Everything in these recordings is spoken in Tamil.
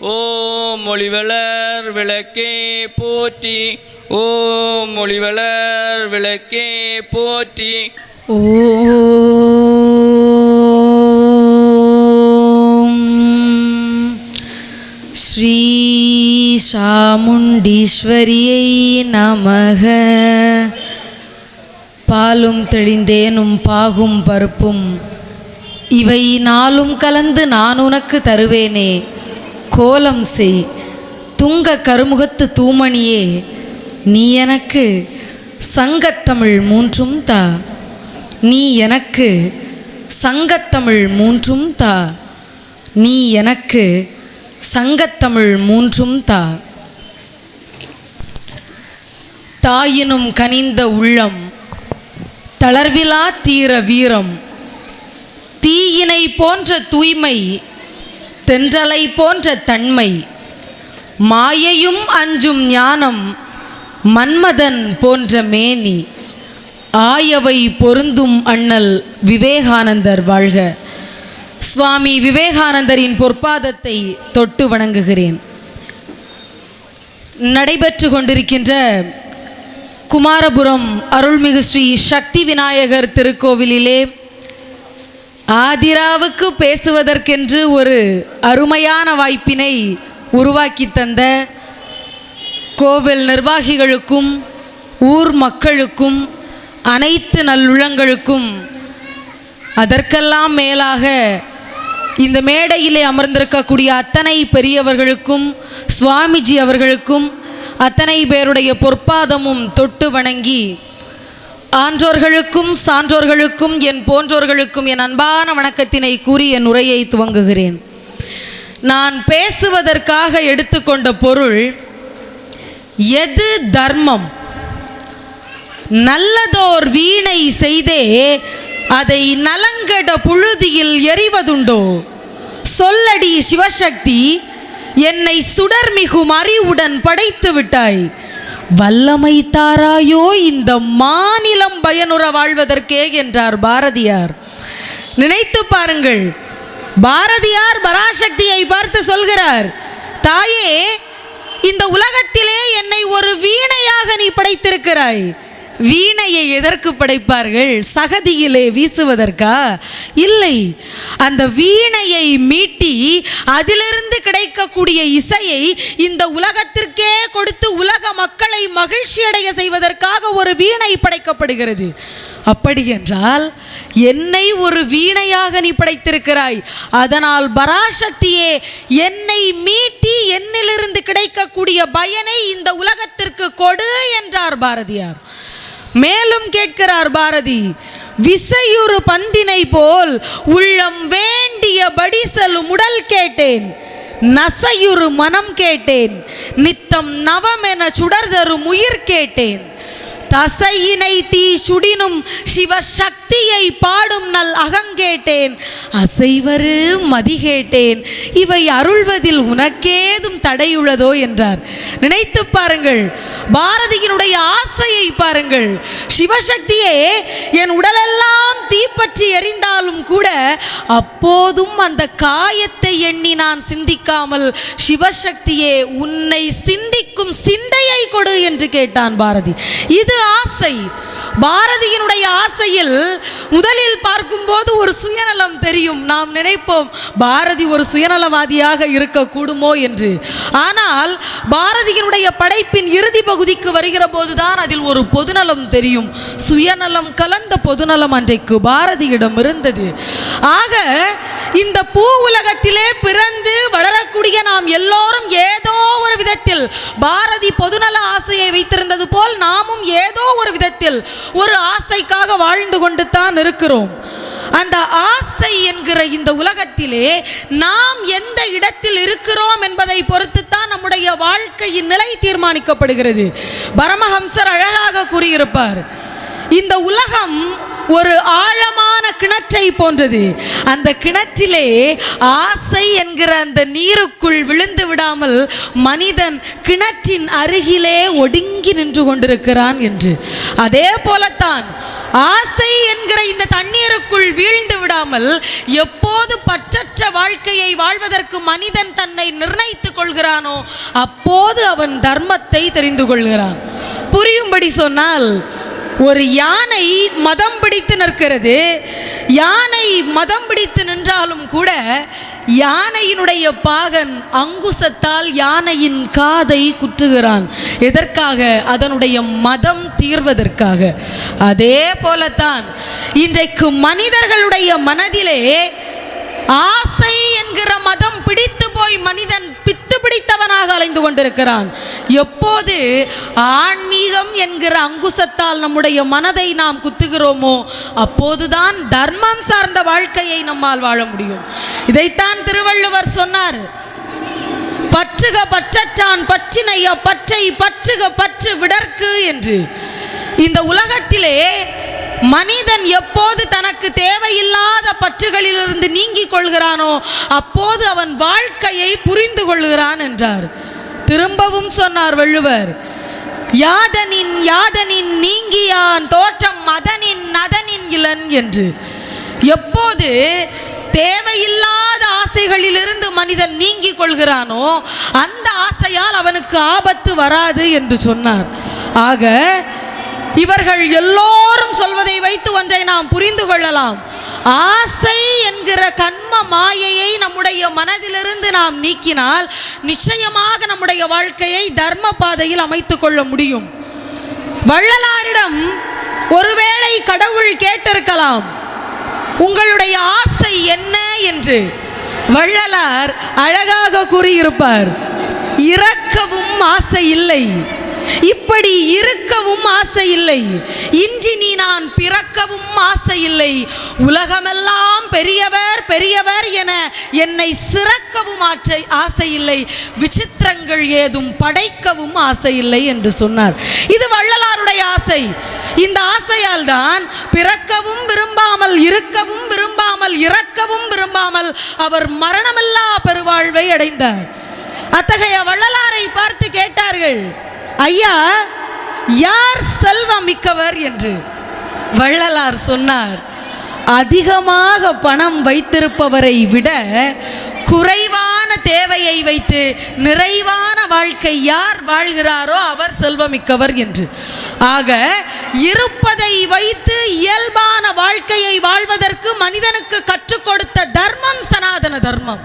ஓம் மொழிவளர் விளக்கே போற்றி. ஓம் மொழிவளர் விளக்கே போற்றி. ஓம் ஸ்ரீ சாமுண்டீஸ்வரியை நமக. பாலும் தெளிந்தேனும் பாகும் பருப்பும். இவை நாளும் கலந்து நான் உனக்கு தருவேனே. கோலம் செய். துங்க கருமுகத்து தூமணியே நீ எனக்கு சங்கத்தமிழ் மூன்றும் தா. நீ எனக்கு சங்கத்தமிழ் மூன்றும் தா. நீ எனக்கு சங்கத்தமிழ் மூன்றும் தா. தாயினும் கனிந்த உள்ளம் தளர்விலா தீர வீரம். தீயினை போன்ற தூய்மை தென்றலை போன்ற தன்மை. மாயையும் அஞ்சும் ஞானம் மன்மதன் போன்ற மேனி. ஆயவை பொருந்தும் அண்ணல் விவேகானந்தர் வாழ்க. சுவாமி விவேகானந்தரின் பொற்பாதத்தை தொட்டு வணங்குகிறேன். நடைபெற்று கொண்டிருக்கின்ற குமாரபுரம் அருள்மிகு ஸ்ரீ சக்தி விநாயகர் திருக்கோவிலிலே ஆதிராவுக்கு பேசுவதற்கென்று ஒரு அருமையான வாய்ப்பினை உருவாக்கி தந்த கோவில் நிர்வாகிகளுக்கும் ஊர் மக்களுக்கும் அனைத்து நல்லுள்ளங்களுக்கும் அதற்கெல்லாம் மேலாக இந்த மேடையிலே அமர்ந்திருக்கக்கூடிய அத்தனை பெரியவர்களுக்கும் சுவாமிஜி அவர்களுக்கும் அத்தனை பேருடைய பொற்பாதமும் தொட்டு வணங்கி ஆன்றோர்களுக்கும் சான்றோர்களுக்கும் என் போன்றோர்களுக்கும் என் அன்பான வணக்கத்தினை கூறி என் உரையை துவங்குகிறேன். நான் பேசுவதற்காக எடுத்துக்கொண்ட பொருள் எது தர்மம்? நல்லதோர் வீணை செய்தே அதை நலங்கட புழுதியில் எறிவதுண்டோ? சொல்லடி சிவசக்தி என்னை சுடர்மிகும் அறிவுடன் படைத்து விட்டாய். வல்லமை தாராயோ இந்த மாநிலம் பயனுற வாழ்வதற்கே என்றார் பாரதியார். நினைத்து பாருங்கள் பாரதியார் பராசக்தியை பார்த்து சொல்கிறார் தாயே இந்த உலகத்திலே என்னை ஒரு வீணையாக நீ படைத்திருக்கிறாய். வீணையை எதற்கு படைப்பார்கள்? சகதியிலே வீசுவதற்கா? இல்லை. அந்த வீணையை மீட்டி அதிலிருந்து கிடைக்கக்கூடிய இசையை இந்த உலகத்திற்கே கொடுத்து உலக மக்களை மகிழ்ச்சி அடைய செய்வதற்காக ஒரு வீணை படைக்கப்படுகிறது. அப்படி என்றால் என்னை ஒரு வீணையாக நீ படைத்திருக்கிறாய். அதனால் பராசக்தியே என்னை மீட்டி என்னிலிருந்து கிடைக்கக்கூடிய பயனை இந்த உலகத்திற்கு கொடு என்றார் பாரதியார். மேலும் கேட்கிறார் பாரதி விசையுறு பந்தினை போல் உள்ளம் வேண்டியபடி செல்லும் உடல் கேட்டேன் நசையுறு மனம் கேட்டேன் நித்தம் நவமென சுடர்தரும் உயிர் கேட்டேன். தசையினை தீ சுடினும் சிவசக்தியை பாடும் நல் அகங்கேட்டேன் அசைவரு மதி கேட்டேன். இவை அருள்வதில் உனக்கேதும் தடையுள்ளதோ என்றார். நினைத்து பாருங்கள். பாரதியினுடைய ஆசையை பாருங்கள். சிவசக்தியே என் உடலெல்லாம் தீப்பற்றி எரிந்தாலும் கூட அப்போதும் அந்த காயத்தை எண்ணி நான் சிந்திக்காமல் சிவசக்தியே உன்னை சிந்திக்கும் சிந்தையை கொடு என்று கேட்டான் பாரதி. இது ஆசை. பாரதியினுடைய ஆசையில் முதலில் பார்க்கும்போது ஒரு சுயநலம் தெரியும். நாம் நினைப்போம் பாரதி ஒரு சுயநலவாதியாக இருக்கக்கூடுமோ என்று. ஆனால் பாரதியினுடைய படைப்பின் இறுதி பகுதிக்கு வருகிற போதுதான் அதில் ஒரு பொதுநலம் தெரியும். சுயநலம் கலந்த பொதுநலம் அன்றைக்கு பாரதியிடம் இருந்தது. ஆக இந்த பூ உலகத்திலே பிறந்து வளரக்கூடிய நாம் எல்லோரும் ஏதோ ஒரு விதத்தில் பாரதி பொதுநல ஆசையை வைத்திருந்தது போல் நாமும் ஏதோ ஒரு விதத்தில் ஒரு ஆசைக்காக வாழ்ந்து கொண்டு தான் இருக்கிறோம். அந்த ஆசை என்கிற இந்த உலகத்திலே நாம் எந்த இடத்தில் இருக்கிறோம் என்பதை பொறுத்து தான் நம்முடைய வாழ்க்கையின் நிலை தீர்மானிக்கப்படுகிறது. பரமஹம்சர் அழகாக கூறியிருப்பார். இந்த உலகம் ஒரு ஆழமான கிணற்றை போன்றது. அந்த கிணற்றிலே ஆசை என்கிற அந்த நீருக்குள் விழுந்து விடாமல் மனிதன் கிணற்றின் அருகிலே ஒடுங்கி நின்று கொண்டிருக்கிறான் என்று. அதே போலத்தான் ஆசை என்கிற இந்த தண்ணீருக்குள் வீழ்ந்து விடாமல் எப்போது பற்றற்ற வாழ்க்கையை வாழ்வதற்கு மனிதன் தன்னை நிர்ணயித்துக் கொள்கிறானோ அப்போது அவன் தர்மத்தை தெரிந்து கொள்கிறான். புரியும்படி சொன்னால் ஒரு யானை மதம் பிடித்து நிற்கிறது. யானை மதம் பிடித்து நின்றாலும் கூட யானையினுடைய பாகன் அங்குசத்தால் யானையின் காதை குற்றுகிறான். எதற்காக? அதனுடைய மதம் தீர்வதற்காக. அதே போலத்தான் இன்றைக்கு மனிதர்களுடைய மனதிலே ஆசை என்கிற மதம் போய் மனிதன் பித்து பிடித்தவனாக அலைந்து கொண்டிருக்கிறான். எப்போது ஆன்மீகம் என்கிற அங்குசத்தால் நம்முடைய மனதை நாம் குத்துகிறோமோ அப்போதுதான் தர்மம் சார்ந்த வாழ்க்கையை நம்மால் வாழ முடியும். இதைத்தான் திருவள்ளுவர் சொன்னார். பற்றுக பற்றற்றான் பற்றினைய பற்றை பற்றுக பற்று விடற்கு என்று. இந்த உலகத்திலே மனிதன் எப்போது தனக்கு தேவையில்லாத பற்றுகளிலிருந்து நீங்கிக் கொள்கிறானோ அப்போது அவன் வாழ்க்கையை புரிந்து கொள்கிறான் என்றார். திரும்பவும் சொன்னார் வள்ளுவர் யாதனின் யாதனின் நீங்கியான் தோற்றம் மதனின் நதனின் இளன் என்று. எப்போது தேவையில்லாத ஆசைகளிலிருந்து மனிதன் நீங்கிக் கொள்கிறானோ அந்த ஆசையால் அவனுக்கு ஆபத்து வராது என்று சொன்னார். ஆக இவர்கள் எல்லோரும் சொல்வதை வைத்து ஒன்றை நாம் புரிந்து கொள்ளலாம். ஆசை என்கிற கண்ம மாயையை நம்முடைய மனதிலிருந்து நாம் நீக்கினால் நிச்சயமாக நம்முடைய வாழ்க்கையை தர்ம பாதையில் அமைத்துக் கொள்ள முடியும். வள்ளலாரிடம் ஒருவேளை கடவுள் கேட்டிருக்கலாம். உங்களுடைய ஆசை என்ன என்று. வள்ளலார் அழகாக கூறியிருப்பார். இறக்கவும் ஆசை இல்லை. இப்படி இருக்கவும் ஆசை இல்லை இன்றி நீ நான் பிறக்கவும் ஆசை இல்லை உலகமெல்லாம் பெரியவர் பெரியவர் என என்னை சிறக்கவும் ஆற்றை ஆசை இல்லை விசித்திரங்கள் ஏதும் படைக்கவும் ஆசை இல்லை என்று சொன்னார். இது வள்ளலாருடைய ஆசை. இந்த ஆசையால் தான் பிறக்கவும் விரும்பாமல் இருக்கவும் விரும்பாமல் இறக்கவும் விரும்பாமல் அவர் மரணமில்லா பெருவாழ்வை அடைந்தார். அத்தகைய வள்ளலாரை பார்த்து கேட்டார்கள். ஐயா யார் செல்வம் மிக்கவர் என்று வள்ளலார் சொன்னார். அதிகமாக பணம் வைத்திருப்பவரை விட குறைவான தேவையை வைத்து நிறைவான வாழ்க்கை யார் வாழ்கிறாரோ அவர் செல்வமிக்கவர் என்று. ஆக இருப்பதை வைத்து இயல்பான வாழ்க்கையை வாழ்வதற்கு மனிதனுக்கு கற்றுக் கொடுத்த தர்மம் சனாதன தர்மம்.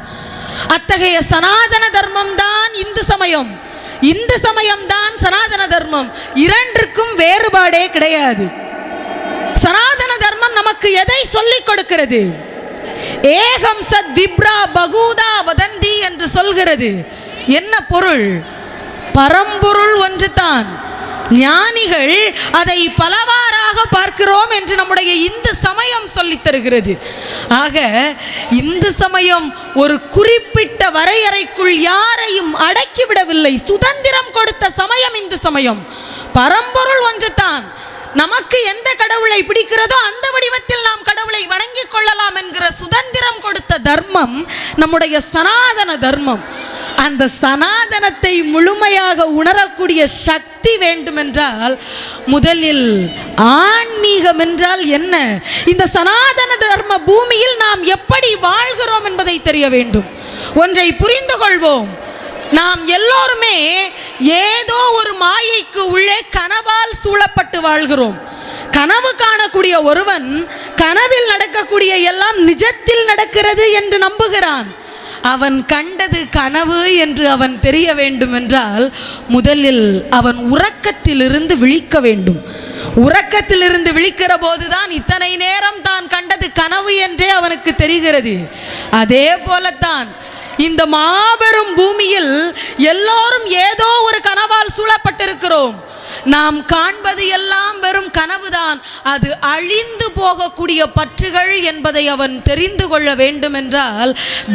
அத்தகைய சனாதன தர்மம் தான் இந்து சமயம். இந்த சமயம் தான் சனாதன தர்மம். இரண்டிற்கும் வேறுபாடே கிடையாது. சனாதன தர்மம் நமக்கு எதை சொல்லிக் கொடுக்கிறது? ஏகம் சத் விப்ரா பகூதா வதந்தி என்று சொல்கிறது. என்ன பொருள்? பரம்பொருள் ஒன்றுதான். ஞானிகள் அதை பலவாறாக பார்க்கிறோம் என்று நம்முடைய இந்து சமயம் சொல்லித் தருகிறது. ஆக இந்து சமயம் ஒரு குறிப்பிட்ட வரையறைக்குள் யாரையும் அடக்கிவிடவில்லை. சுதந்திரம் கொடுத்த சமயம் இந்து சமயம். பரம்பொருள் ஒன்றுதான். நமக்கு எந்த கடவுளை பிடிக்கிறதோ அந்த வடிவத்தில் நாம் கடவுளை வணங்கிக் கொள்ளலாம் என்கிற சுதந்திரம் கொடுத்த தர்மம் நம்முடைய சனாதன தர்மம். அந்த சனாதனத்தை முழுமையாக உணரக்கூடிய சக்தி வேண்டுமென்றால் முதலில் ஆன்மீகம் என்றால் என்ன? இந்த சனாதன தர்ம பூமியில் நாம் எப்படி வாழ்கிறோம் என்பதை தெரிய வேண்டும். ஒன்றை புரிந்து கொள்வோம். நாம் எல்லோருமே ஏதோ ஒரு மாயைக்கு உள்ளே கனவால் சூழப்பட்டு வாழ்கிறோம். கனவு காணக்கூடிய ஒருவன் கனவில் நடக்கக்கூடிய எல்லாம் நிஜத்தில் நடக்கிறது என்று நம்புகிறான். அவன் கண்டது கனவு என்று அவன் தெரிய வேண்டும் என்றால் முதலில் அவன் உறக்கத்திலிருந்து விழிக்க வேண்டும். உறக்கத்திலிருந்து விழிக்கிற போதுதான் இத்தனை நேரம் தான் கண்டது கனவு என்றே அவனுக்கு தெரிகிறது. அதே போலத்தான் இந்த மாபெரும் பூமியில் எல்லோரும் ஏதோ ஒரு கனவால் சூழப்பட்டிருக்கிறோம். நாம் காண்பது எல்லாம் வெறும் கனவுதான். அது அழிந்து போகக்கூடிய பற்றுகள் என்பதை அவன் தெரிந்து கொள்ள வேண்டும் என்றால்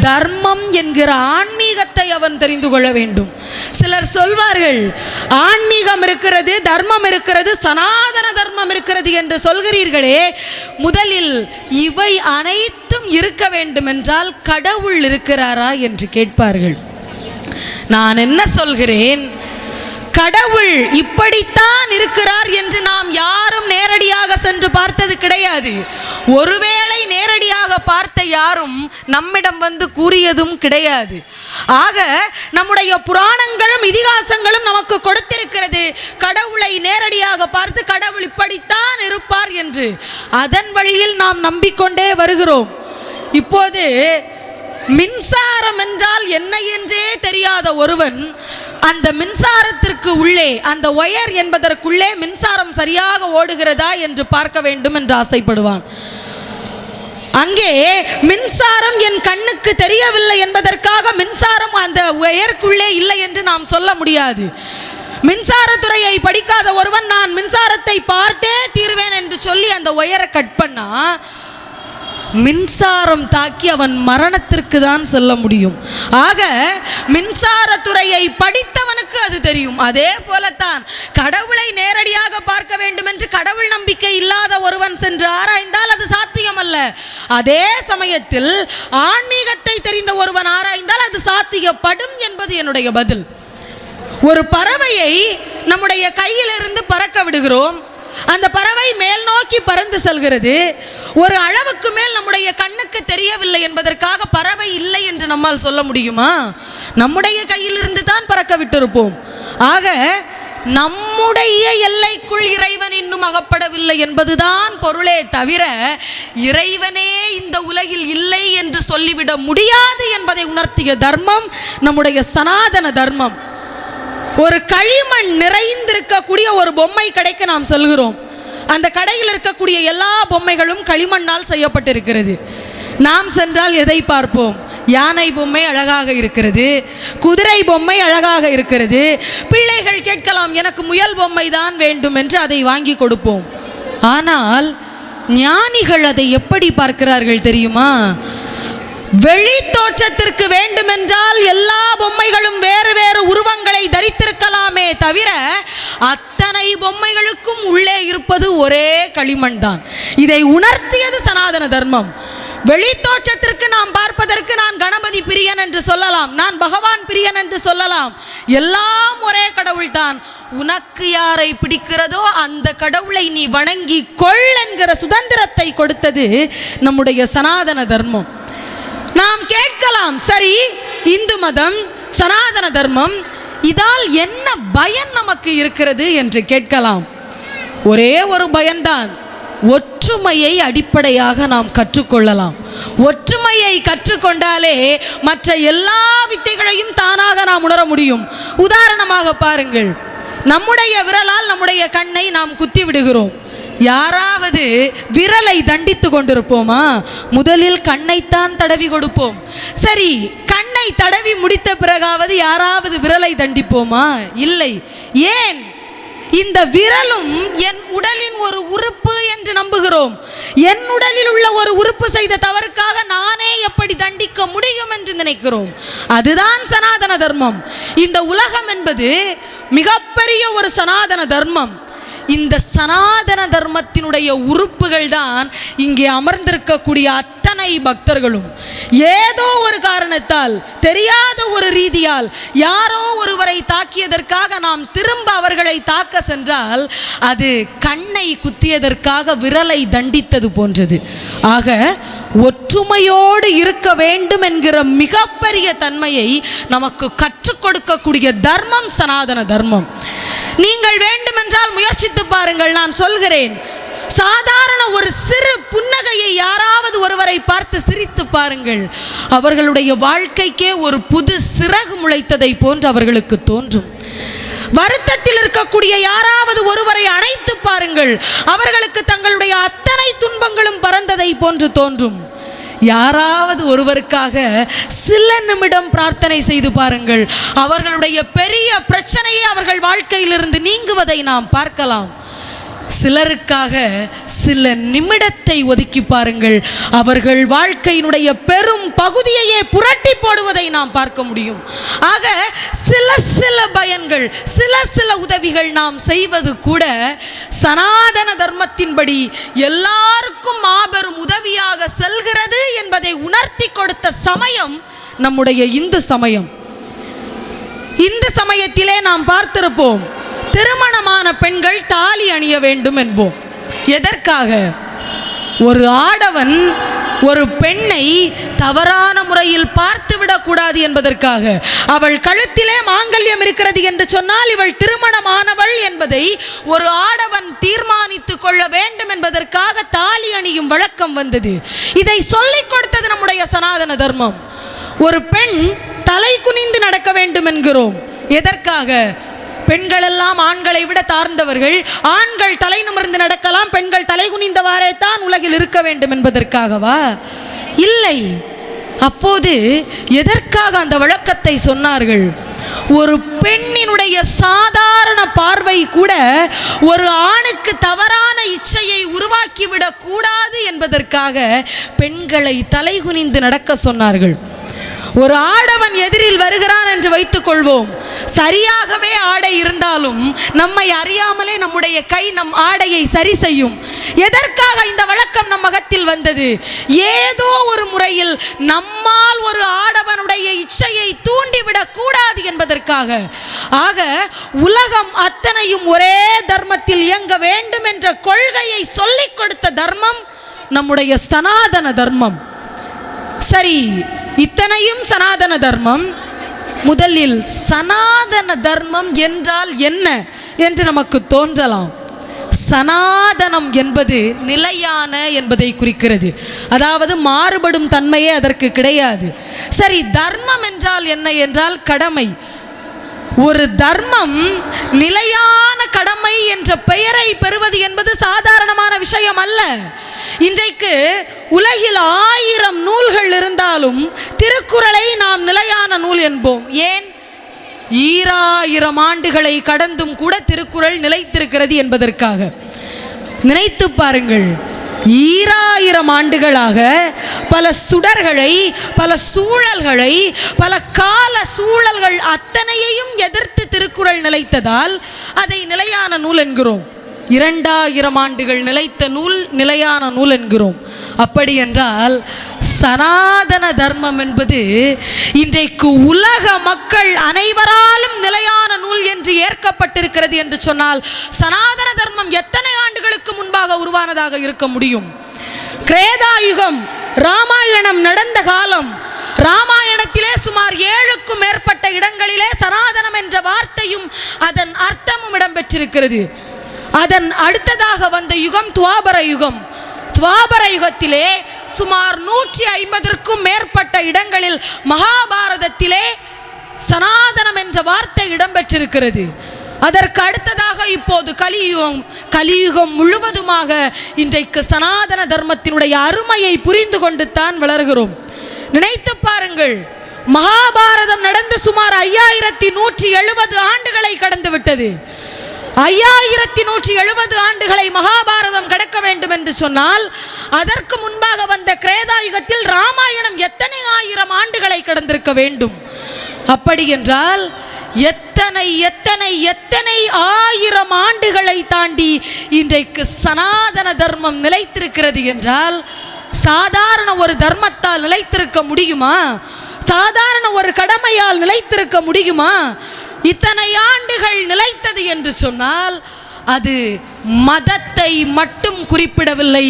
தர்மம் என்கிற ஆன்மீகத்தை அவன் தெரிந்து கொள்ள வேண்டும். சிலர் சொல்வார்கள் ஆன்மீகம் இருக்கிறது தர்மம் இருக்கிறது சனாதன தர்மம் இருக்கிறது என்று சொல்கிறீர்களே முதலில் இவை அனைத்து இருக்க வேண்டும் என்றால் கடவுள் இருக்கிறாரா என்று கேட்பார்கள். நான் என்ன சொல்கிறேன்? கடவுள் இப்படித்தான் இருக்கிறார் என்று நாம் யாரும் நேரடியாக சென்று பார்த்தது கிடையாது. ஒருவேளை நேரடியாக பார்த்த யாரும் நம்மிடம் வந்து கூறியதும் கிடையாது. ஆக நம்முடைய புராணங்களும் இதிகாசங்களும் நமக்கு கொடுத்திருக்கிறது. கடவுளை நேரடியாக பார்த்து கடவுள் இப்படித்தான் இருப்பார் என்று. அதன் வழியில் நாம் நம்பிக்கொண்டே வருகிறோம். இப்போது மின்சாரம் என்றால் என்ன என்றே தெரியாத ஒருவன் அந்த மின்சாரத்திற்கு உள்ளே அந்த ஒயர் என்பதற்குள்ளே மின்சாரம் சரியாக ஓடுகிறதா என்று பார்க்க வேண்டும் என்று ஆசைப்படுவான். அங்கே மின்சாரம் என் கண்ணுக்கு தெரியவில்லை என்பதற்காக மின்சாரம் அந்த ஒயருக்குள்ளே இல்லை என்று நாம் சொல்ல முடியாது. மின்சாரத்துறையை படிக்காத ஒருவன் நான் மின்சாரத்தை பார்த்தே தீர்வேன் என்று சொல்லி அந்த ஒயரை கட் பண்ணா மின்சாரம் தாக்கி அவன் மரணத்திற்கு தான் செல்ல முடியும். ஆக மின்சாரத்துறையை படித்தவனுக்கு அது தெரியும். அதே போலத்தான் கடவுளை நேரடியாக பார்க்க வேண்டும் என்று கடவுள் நம்பிக்கை இல்லாத ஒருவன் சென்று ஆராய்ந்தால் அது சாத்தியமல்ல. அதே சமயத்தில் ஆன்மீகத்தை தெரிந்த ஒருவன் ஆராய்ந்தால் அது சாத்தியப்படும் என்பது என்னுடைய பதில். ஒரு பறவையை நம்முடைய கையிலிருந்து பறக்க விடுகிறோம். அந்த பறவை மேல் நோக்கி பறந்து செல்கிறது. ஒரு அளவுக்கு மேல் நம்முடைய கண்ணுக்கு தெரியவில்லை என்பதற்காக பறவை இல்லை என்று நம்மால் சொல்ல முடியுமா? நம்முடைய கையிலிருந்து தான் பறக்க விட்டிருப்போம். ஆக நம்முடைய எல்லைக்குள் இறைவன் இன்னும் அகப்படவில்லை என்பதுதான் பொருளே தவிர இறைவனே இந்த உலகில் இல்லை என்று சொல்லிவிட முடியாது என்பதை உணர்த்திய தர்மம் நம்முடைய சனாதன தர்மம். ஒரு களிமண் நிறைந்திருக்கக்கூடிய ஒரு பொம்மை கடைக்கு நாம் செல்கிறோம். அந்த கடையில் இருக்கக்கூடிய எல்லா பொம்மைகளும் களிமண்ணால் செய்யப்பட்டிருக்கிறது. நாம் சென்றால் எதை பார்ப்போம்? யானை பொம்மை அழகாக இருக்கிறது குதிரை பொம்மை அழகாக இருக்கிறது பிள்ளைகள் கேட்கலாம் எனக்கு முயல் பொம்மை தான் வேண்டும் என்று அதை வாங்கி கொடுப்போம். ஆனால் ஞானிகள் அதை எப்படி பார்க்கிறார்கள் தெரியுமா? வெளி தோற்றத்திற்கு வேண்டுமென்றால் எல்லா பொம்மைகளும் வேறு வேறு உருவங்களை தரித்திருக்கலாமே தவிர அத்தனை பொம்மைகளுக்கும் உள்ளே இருப்பது ஒரே களிமண் தான். இதை உணர்த்தியது சனாதன தர்மம். வெளி தோற்றத்திற்கு நாம் பார்ப்பதற்கு நான் கணபதி பிரியன் என்று சொல்லலாம். நான் பகவான் பிரியன் என்று சொல்லலாம். எல்லாம் ஒரே கடவுள்தான் உனக்கு யாரை பிடிக்கிறதோ அந்த கடவுளை நீ வணங்கி கொள் என்கிற சுதந்திரத்தை கொடுத்தது நம்முடைய சனாதன தர்மம். நாம் கேட்கலாம். சரி இந்து மதம் சனாதன தர்மம் இதால் என்ன பயன் நமக்கு இருக்கிறது என்று கேட்கலாம். ஒரே ஒரு பயன்தான். ஒற்றுமையை அடிப்படையாக நாம் கற்றுக்கொள்ளலாம். ஒற்றுமையை கற்றுக்கொண்டாலே மற்ற எல்லா வித்தைகளையும் தானாக நாம் உணர முடியும். உதாரணமாக பாருங்கள். நம்முடைய விரலால் நம்முடைய கண்ணை நாம் குத்தி விடுகிறோம். யாராவது விரலை தண்டித்து கொண்டிருப்போமா? முதலில் கண்ணைத்தான் தடவி கொடுப்போம். சரி கண்ணை தடவி முடித்த பிறகாவது யாராவது விரலை தண்டிப்போமா? இல்லை. ஏன்? இந்த விரலும் என் உடலின் ஒரு உறுப்பு என்று நம்புகிறோம். என் உடலில் உள்ள ஒரு உறுப்பு செய்த தவறுக்காக நானே எப்படி தண்டிக்க முடியும் என்று நினைக்கிறோம். அதுதான் சனாதன தர்மம். இந்த உலகம் என்பது மிகப்பெரிய ஒரு சனாதன தர்மம். இந்த சனாதன தர்மத்தினுடைய உறுப்புகள் தான் இங்கே அமர்ந்திருக்கக்கூடிய அத்தனை பக்தர்களும். ஏதோ ஒரு காரணத்தால் தெரியாத ஒரு ரீதியால் யாரோ ஒருவரை தாக்கியதற்காக நாம் திரும்ப அவர்களை தாக்க சென்றால் அது கண்ணை குத்தியதற்காக விரலை தண்டித்தது போன்றது. ஆக ஒற்றுமையோடு இருக்க வேண்டும் என்கிற மிகப்பெரிய தன்மையை நமக்கு கற்றுக் கொடுக்கக்கூடிய தர்மம் சனாதன தர்மம். நீங்கள் வேண்டுமென்றால் முயற்சித்து பாருங்கள் நான் சொல்கிறேன். சாதாரண ஒரு சிறு புன்னகையை யாராவது ஒருவரை பார்த்து சிரித்து பாருங்கள். அவர்களுடைய வாழ்க்கைக்கே ஒரு புது சிறகு முளைத்ததை போன்று அவர்களுக்கு தோன்றும். வருத்தத்தில் இருக்கக்கூடிய யாராவது ஒருவரை அணைத்து பாருங்கள். அவர்களுக்கு தங்களுடைய அத்தனை துன்பங்களும் பறந்ததை போன்று தோன்றும். யாராவது ஒருவருக்காக சில நிமிடம் பிரார்த்தனை செய்து பாருங்கள். அவர்களுடைய பெரிய பிரச்சனையை அவர்கள் வாழ்க்கையிலிருந்து நீங்குவதை நாம் பார்க்கலாம். சிலருக்காக சில நிமிடத்தை ஒதுக்கி பாருங்கள். அவர்கள் வாழ்க்கையினுடைய பெரும் பகுதியையே புரட்டி போடுவதை நாம் பார்க்க முடியும். ஆக சில சில பயன்கள் சில சில உதவிகள் நாம் செய்வது கூட சனாதன தர்மத்தின்படி எல்லாருக்கும் மாபெரும் உதவியாக செல்கிறது என்பதை உணர்த்தி கொடுத்த சமயம் நம்முடைய இந்து சமயம். இந்த சமயத்திலே நாம் பார்த்திருப்போம். திருமணமான பெண்கள் தாலி அணிய வேண்டும் என்போம். எதற்காக? ஒரு ஆடவன் ஒரு பெண்ணை தவறான முறையில் பார்த்து விடக்கூடாது என்பதற்காக. அவள் கழுத்திலே மாங்கல்யம் இருக்கிறது என்று சொன்னால் இவள் திருமணமானவள் என்பதை ஒரு ஆடவன் தீர்மானித்துக் கொள்ள வேண்டும் என்பதற்காக தாலி அணியும் வழக்கம் வந்தது. இதை சொல்லிக் கொடுத்தது நம்முடைய சனாதன தர்மம். ஒரு பெண் தலை குனிந்து நடக்க வேண்டும் என்கிறோம். எதற்காக? பெண்கள் எல்லாம் ஆண்களை விட தாழ்ந்தவர்கள். ஆண்கள் தலை நிமிர்ந்து நடக்கலாம் பெண்கள் தலை குனிந்தவாறே தான் உலகில் இருக்க வேண்டும் என்பதற்காகவா? இல்லை. அப்போது எதற்காக அந்த வழக்கத்தை சொன்னார்கள்? ஒரு பெண்ணினுடைய சாதாரண பார்வை கூட ஒரு ஆணுக்கு தவறான இச்சையை உருவாக்கிவிடக் கூடாது என்பதற்காக பெண்களை தலைகுனிந்து நடக்க சொன்னார்கள். ஒரு ஆடவன் எதிரில் வருகிறான் என்று வைத்துக் கொள்வோம் சரியாகவே ஆடை இருந்தாலும் நம்மை அறியாமலே நம்முடைய கை நம் ஆடையை சரி செய்யும். எதற்காக இந்த வழக்கம் நம் மகத்தில் வந்தது? ஏதோ ஒரு முறையில் நம்மால் ஒரு ஆடவனுடைய இச்சையை தூண்டிவிடக் கூடாது என்பதற்காக. ஆக உலகம் அத்தனையும் ஒரே தர்மத்தில் இயங்க வேண்டும் என்ற கொள்கையை சொல்லிக் கொடுத்த தர்மம் நம்முடைய சனாதன தர்மம். சரி இத்தனையும் சனாதன தர்மம். முதலில் சனாதன தர்மம் என்றால் என்ன என்று நமக்கு தோன்றலாம். சனாதனம் என்பது நிலையான என்பதை குறிக்கிறது. அதாவது மாறுபடும் தன்மையே அதற்கு கிடையாது. சரி தர்மம் என்றால் என்ன என்றால் கடமை. ஒரு தர்மம் நிலையான கடமை என்ற பெயரை பெறுவது என்பது சாதாரணமான விஷயம் அல்ல. இன்றைக்கு உலகில் ஆயிரம் நூல்கள் இருந்தாலும் திருக்குறளை நாம் நிலையான நூல் என்போம். ஏன்? ஈராயிரம் ஆண்டுகளை கடந்தும் கூட திருக்குறள் நிலைத்திருக்கிறது என்பதற்காக. நினைத்து பாருங்கள் ஈராயிரம் ஆண்டுகளாக பல சுடர்களை பல சூழல்களை பல கால சூழல்கள் அத்தனையையும் எதிர்த்து திருக்குறள் நிலைத்ததால் அதை நிலையான நூல் என்கிறோம். இரண்டாயிரம் ஆண்டுகள் நிலைத்த நூல் நிலையான நூல் என்கிறோம். அப்படி என்றால் சனாதன தர்மம் என்பது இன்றைக்கு உலக மக்கள் அனைவராலும் நிலையான நூல் என்று ஏற்கப்பட்டிருக்கிறது என்று சொன்னால் சனாதன தர்மம் எத்தனை ஆண்டுகளுக்கு முன்பாக உருவானதாக இருக்க முடியும்? கிரேதாயுகம் ராமாயணம் நடந்த காலம் ராமாயணத்திலே சுமார் ஏழுக்கும் மேற்பட்ட இடங்களிலே சனாதனம் என்ற வார்த்தையும் அதன் அர்த்தமும் இடம்பெற்றிருக்கிறது. அதன் அடுத்ததாக வந்த யுகம் துவாபர யுகம். துவாபர யுகத்திலே சுமார் நூற்றி ஐம்பதற்கும் மேற்பட்ட இடங்களில் மகாபாரதத்திலே சனாதனம் என்ற வார்த்தை இடம்பெற்றிருக்கிறது. அதற்கு அடுத்ததாக இப்போது கலியுகம் கலியுகம் முழுவதுமாக இன்றைக்கு சனாதன தர்மத்தினுடைய அருமையை புரிந்து கொண்டு தான் வளர்கிறோம். நினைத்து பாருங்கள் மகாபாரதம் நடந்து சுமார் ஐயாயிரத்தி நூற்றி எழுபது ஆண்டுகளை கடந்து விட்டது ஐயாயிரத்தி நூற்றி எழுபது ஆண்டுகளை மகாபாரதம் கடக்க வேண்டும் என்று சொன்னால் அதற்கு முன்பாக வந்த கிரேதாயுகத்தில் ராமாயணம் எத்தனை ஆயிரம் ஆண்டுகளை கடந்திருக்க வேண்டும்? அப்படி என்றால் எத்தனை எத்தனை எத்தனை ஆயிரம் ஆண்டுகளை தாண்டி இன்றைக்கு சனாதன தர்மம் நிலைத்திருக்கிறது என்றால் சாதாரண ஒரு தர்மத்தால் நிலைத்திருக்க முடியுமா? சாதாரண ஒரு கடமையால் நிலைத்திருக்க முடியுமா? இத்தனை ஆண்டுகள் நிலைத்தது என்று சொன்னால் அது மதத்தை மட்டும் குறிப்பிடவில்லை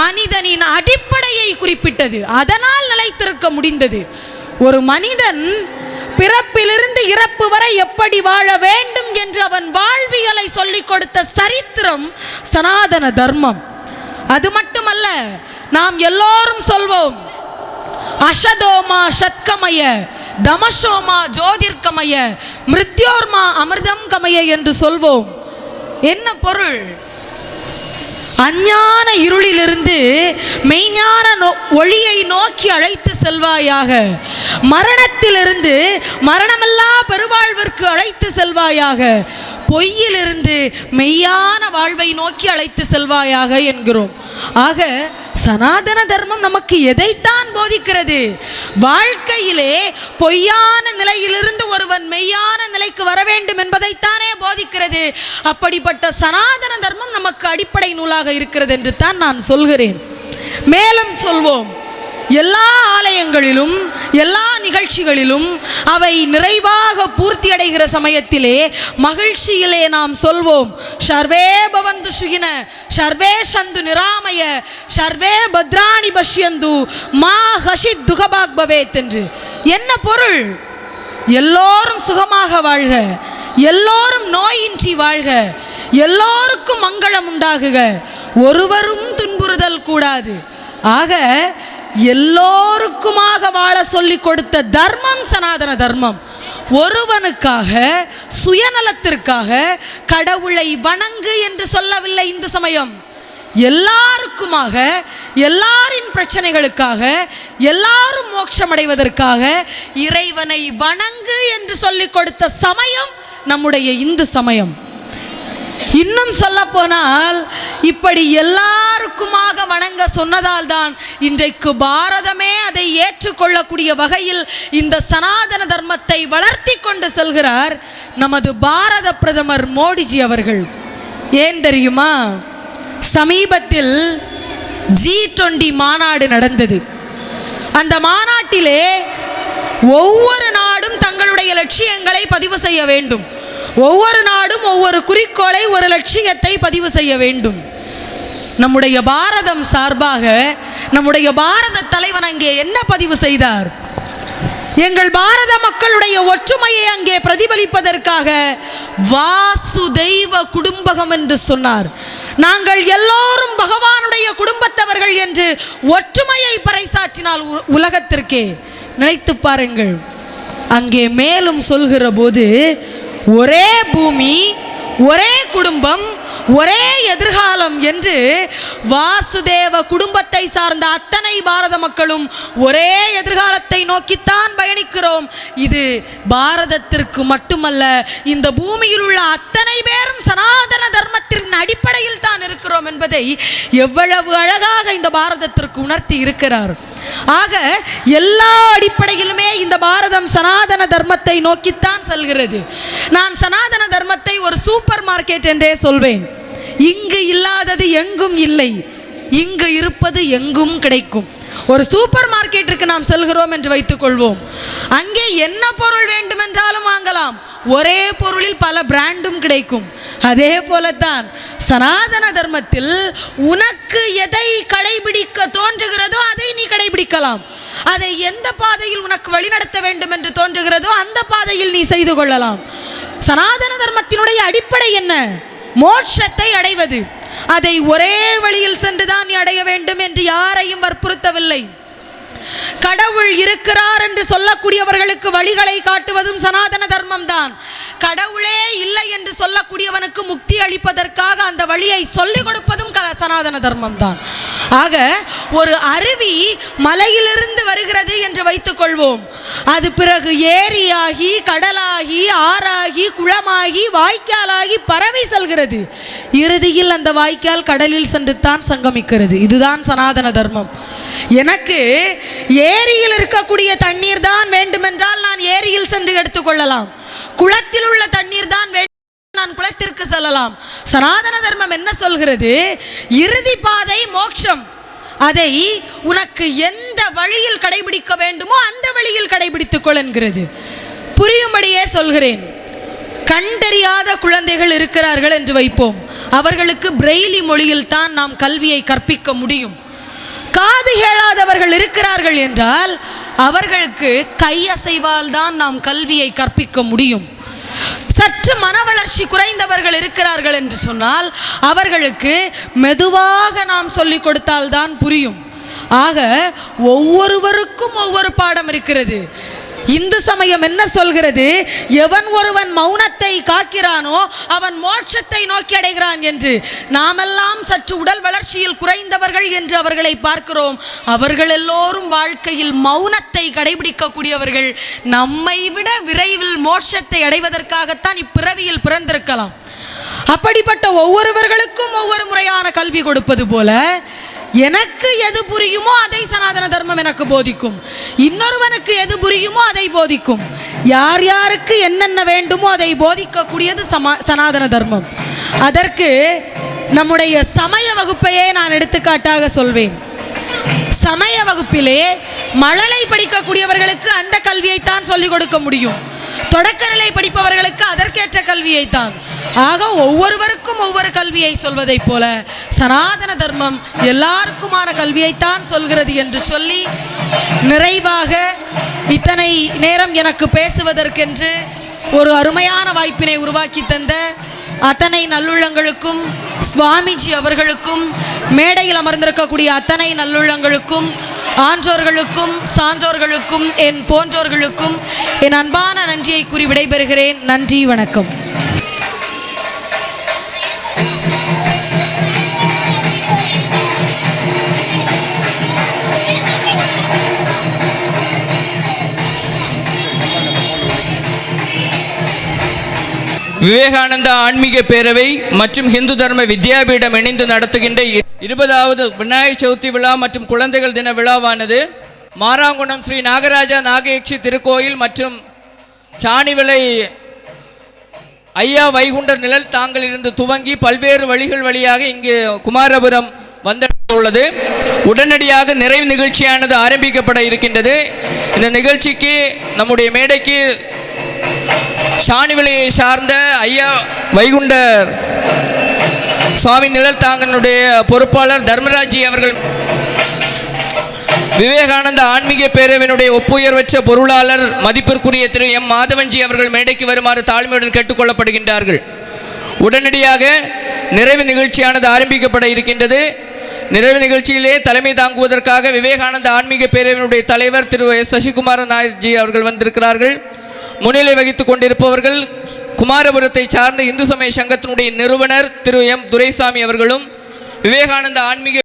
மனிதனின் அடிப்படையை குறிப்பிட்டது. அதனால் நிலைத்திருக்க முடிந்தது. ஒரு மனிதன் பிறப்பிலிருந்து இறப்பு வரை எப்படி வாழ வேண்டும் என்று அவன் வாழ்வியலை சொல்லிக் கொடுத்த சரித்திரம் சனாதன தர்மம். அது மட்டுமல்ல நாம் எல்லோரும் சொல்வோம் அஷதோமா சத்கமய தமசோமா ஜோதிர்கமய மிருத்யோர்மா அமிர்தம் கமய என்று சொல்வோம். என்ன பொருள்? அஞ்ஞான இருளிலிருந்து மெய்ஞான நோ- ஒளியை நோக்கி அழைத்து செல்வாயாக. மரணத்திலிருந்து மரணமில்லா பெருவாழ்விற்கு அழைத்து செல்வாயாக. பொய்யிலிருந்து மெய்யான வாழ்வை நோக்கி அழைத்து செல்வாயாக என்கிறோம். ஆக சனாதன தர்மம் நமக்கு எதைத்தான் போதிக்கிறது? வாழ்க்கையிலே பொய்யான நிலையிலிருந்து ஒருவன் மெய்யான நிலைக்கு வர வேண்டும் என்பதைத்தானே போதிக்கிறது. அப்படிப்பட்ட சனாதன தர்மம் நமக்கு அடிப்படை நூலாக இருக்கிறது என்று தான் நான் சொல்கிறேன். மேலும் சொல்வோம். எல்லா ஆலயங்களிலும் எல்லா நிகழ்ச்சிகளிலும் அவை நிறைவாக பூர்த்தி அடைகிற சமயத்திலே மகிழ்ச்சியிலே நாம் சொல்வோம். ஷர்வே பவந்து சுகின ஷர்வே சந்து நிராமய சர்வே பத்ராணி பஷ்யந்து மா ஹஷி துகபாக் பவேத் என்று. என்ன பொருள்? எல்லோரும் சுகமாக வாழ்க எல்லோரும் நோயின்றி வாழ்க எல்லோருக்கும் மங்களம் உண்டாகுக. ஒருவரும் துன்புறுதல் கூடாது. ஆக எல்லோருக்குமாக வாழ சொல்லிக் கொடுத்த தர்மம் சனாதன தர்மம். ஒருவனுக்காக சுயநலத்திற்காக கடவுளை வணங்கு என்று சொல்லவில்லை இந்த சமயம். எல்லாருக்குமாக எல்லாரின் பிரச்சனைகளுக்காக எல்லாரும் மோட்சமடைவதற்காக இறைவனை வணங்கு என்று சொல்லிக் கொடுத்த சமயம் நம்முடைய இந்து சமயம். இன்னும் சொல்ல போனால் இப்படி எல்லாருக்குமாக வணங்க சொன்னதால் தான் இன்றைக்கு பாரதமே அதை ஏற்றுக்கொள்ளக்கூடிய வகையில் இந்த சனாதன தர்மத்தை வளர்த்தி கொண்டு செல்கிறார் நமது பாரத பிரதமர் மோடிஜி அவர்கள். ஏன் தெரியுமா? சமீபத்தில் ஜி டுவெண்டி மாநாடு நடந்தது. அந்த மாநாட்டிலே ஒவ்வொரு நாடும் தங்களுடைய லட்சியங்களை பதிவு செய்ய வேண்டும். ஒவ்வொரு நாடும் ஒவ்வொரு குறிக்கோளை ஒரு லட்சியத்தை பதிவு செய்ய வேண்டும். நம்முடைய பாரதம் சார்பாக நம்முடைய பாரத தலைவன் அங்கே என்ன பதிவு செய்தார்? எங்கள் பாரத மக்களுடைய ஒற்றுமையை அங்கே பிரதிபலிப்பதற்காக வாசுதெய்வ குடும்பகம் என்று சொன்னார். நாங்கள் எல்லோரும் பகவானுடைய குடும்பத்தவர்கள் என்று ஒற்றுமையை பறைசாற்றினால் உ- உலகத்திற்கே. நினைத்து பாருங்கள். அங்கே மேலும் சொல்கிற போது ஒரே பூமி ஒரே குடும்பம் ஒரே எதிர்காலம் என்று வாசுதேவ குடும்பத்தை சார்ந்த அத்தனை பாரத மக்களும் ஒரே எதிர்காலத்தை நோக்கித்தான் பயணிக்கிறோம். இது பாரதத்திற்கு மட்டுமல்ல இந்த பூமியில் உள்ள அத்தனை பேரும் சனாதன தர்மத்தின் அடிப்படையில் தான் இருக்கிறோம் என்பதை எவ்வளவு அழகாக இந்த பாரதத்திற்கு உணர்த்தி இருக்கிறார். ஆக எல்லா அடிப்படையிலுமே இந்த பாரதம் சனாதன தர்மத்தை நோக்கித்தான் செல்கிறது. நான் சனாதன தர்மத்தை ஒரு சூப்பர் மார்க்கெட் என்றே சொல்வேன். இங்கு இல்லாதது எங்கும் இல்லை. இங்கு இருப்பது எங்கும் கிடைக்கும். ஒரு சூப்பர் மார்க்கெட்டிற்கு நாம் செல்கிறோம் என்று வைத்துக் கொள்வோம் அங்கே என்ன பொருள் வேண்டுமென்றாலும் வாங்கலாம். ஒரே பொருளில் பல பிராண்டும் கிடைக்கும். அதே போலத்தான் சனாதன தர்மத்தில் உனக்கு எதை கடைபிடிக்க தோன்றுகிறதோ அதை நீ கடைபிடிக்கலாம். அதை எந்த பாதையில் உனக்கு வழிநடத்த வேண்டும் என்று தோன்றுகிறதோ அந்த பாதையில் நீ செய்து கொள்ளலாம். சனாதன தர்மத்தினுடைய அடிப்படை என்ன? மோட்சத்தை அடைவது. அதை ஒரே வழியில் சென்றுதான் நீ அடைய வேண்டும் என்று யாரையும் வற்புறுத்தவில்லை. கடவுள் இருக்கிறார் என்று சொல்லக்கூடியவர்களுக்கு வழிகளை காட்டுவதும் சனாதன தர்மம் தான் கடவுளே இல்லை என்று சொல்லக்கூடியவனுக்கு முக்தி அளிப்பதற்காக அந்த வழியை சொல்லிக் கொடுப்பதும் க- சனாதன தர்மம் தான் ஆக ஒரு அருவி மலையிலிருந்து வருகிறது என்று வைத்துக் கொள்வோம். அது பிறகு ஏரியாகி கடலாகி ஆறாகி குளமாகி வாய்க்காலாகி பரவி செல்கிறது. இறுதியில் அந்த வாய்க்கால் கடலில் சென்று தான் சங்கமிக்கிறது. இதுதான் சனாதன தர்மம். எனக்கு ஏரியில் இருக்கக்கூடிய தண்ணீர் தான் வேண்டுமென்றால் நான் ஏரியில் சென்று எடுத்துக்கொள்ளலாம் குளத்தில் உள்ள தண்ணீர் தான் வேண்டும் நான் குளத்திற்கு செல்லலாம். சனாதன தர்மம் என்ன சொல்கிறது? இறுதி பாதை மோட்சம். அதை உனக்கு எந்த வழியில் கடைபிடிக்க வேண்டுமோ அந்த வழியில் கடைபிடித்துக் கொள் புரியும்படியே சொல்கிறேன். கண் தெரியாத குழந்தைகள் இருக்கிறார்கள் என்று வைப்போம். அவர்களுக்கு பிரெய்லி மொழியில் தான் நாம் கல்வியை கற்பிக்க முடியும். காது கேளாதவர்கள் இருக்கிறார்கள் என்றால் அவர்களுக்கு கையசைவால் தான் நாம் கல்வியை கற்பிக்க முடியும். சற்று மன வளர்ச்சி குறைந்தவர்கள் இருக்கிறார்கள் என்று சொன்னால் அவர்களுக்கு மெதுவாக நாம் சொல்லிக் கொடுத்தால்தான் புரியும். ஆக ஒவ்வொருவருக்கும் ஒவ்வொரு பாடம் இருக்கிறது. இந்து சமயம் என்ன சொல்கிறது? எவன் ஒருவன் மௌனத்தை காக்கிறானோ அவன் மோட்சத்தை நோக்கி அடைகிறான் என்று. நாமெல்லாம் சற்று உடல் வளர்ச்சியில் குறைந்தவர்கள் என்று அவர்களை பார்க்கிறோம். அவர்கள் எல்லோரும் வாழ்க்கையில் மௌனத்தை கடைபிடிக்கக்கூடியவர்கள். நம்மை விட விரைவில் மோட்சத்தை அடைவதற்காகத்தான் இப்பிறவியில் பிறந்திருக்கலாம். அப்படிப்பட்ட ஒவ்வொருவர்களுக்கும் ஒவ்வொரு முறையான கல்வி கொடுப்பது போல எனக்கு எது புரியுமோ அதை சனாதன தர்மம் எனக்கு போதிக்கும். இன்னொருவனுக்கு எது புரியுமோ அதை போதிக்கும். யார் யாருக்கு என்னென்ன வேண்டுமோ அதை போதிக்கக்கூடியது சமா சனாதன தர்மம். அதற்கு நம்முடைய சமய வகுப்பையே நான் எடுத்துக்காட்டாக சொல்வேன். சமய வகுப்பிலே மழலை படிக்கக்கூடியவர்களுக்கு அந்த கல்வியைத்தான் சொல்லிக் கொடுக்க முடியும். தொடக்கநிலை படிப்பவர்களுக்கு அதற்கேற்ற கல்வியைத்தான். ஆக ஒவ்வொருவருக்கும் ஒவ்வொரு கல்வியை சொல்வதைப் போல சனாதன தர்மம் எல்லாருக்குமான கல்வியைத்தான் சொல்கிறது என்று சொல்லி நிறைவாக இத்தனை நேரம் எனக்கு பேசுவதற்கென்று ஒரு அருமையான வாய்ப்பினை உருவாக்கி தந்த அத்தனை நல்லுள்ளங்களுக்கும் சுவாமிஜி அவர்களுக்கும் மேடையில் அமர்ந்திருக்கக்கூடிய அத்தனை நல்லுள்ளங்களுக்கும் ஆன்றோர்களுக்கும் சான்றோர்களுக்கும் என் போன்றோர்களுக்கும் என் அன்பான நன்றியை கூறி விடைபெறுகிறேன். நன்றி வணக்கம். விவேகானந்தா ஆன்மீக பேரவை மற்றும் ஹிந்து தர்ம வித்யாபீடம் இணைந்து நடத்துகின்ற இருபதாவது விநாயகர் சதுர்த்தி விழா மற்றும் குழந்தைகள் தின விழாவானது மாராங்குணம் ஸ்ரீ நாகராஜா நாகயக்ஷி திருக்கோயில் மற்றும் சாணிவிளை ஐயா வைகுண்டர் நிழல் தாங்கள் இருந்து துவங்கி பல்வேறு வழிகள் வழியாக இங்கு குமாரபுரம் வந்துள்ளது உடனடியாக நிறைவு நிகழ்ச்சியானது ஆரம்பிக்கப்பட இருக்கின்றது. இந்த நிகழ்ச்சிக்கு நம்முடைய மேடைக்கு சாணிவிலையை சார்ந்த ஐயா வைகுண்டர் சுவாமி நிழல் தாங்கனுடைய பொறுப்பாளர் தர்மராஜி அவர்கள் விவேகானந்த ஆன்மீக பேரவையினுடைய ஒப்புயர்வற்ற பொருளாளர் மதிப்பிற்குரிய திரு எம் மாதவன்ஜி அவர்கள் மேடைக்கு வருமாறு தாழ்மையுடன் கேட்டுக்கொள்ளப்படுகின்றார்கள். உடனடியாக நிறைவு நிகழ்ச்சியானது ஆரம்பிக்கப்பட இருக்கின்றது. நிறைவு நிகழ்ச்சியிலே தலைமை தாங்குவதற்காக விவேகானந்த ஆன்மீக பேரவையினுடைய தலைவர் திரு எஸ் சசிகுமார நாயர்ஜி அவர்கள் வந்திருக்கிறார்கள். முன்னிலை வகித்துக் கொண்டிருப்பவர்கள் குமாரபுரத்தை சார்ந்த இந்து சமய சங்கத்தினுடைய நிறுவனர் திரு எம். துரைசாமி அவர்களும் விவேகானந்த ஆன்மீக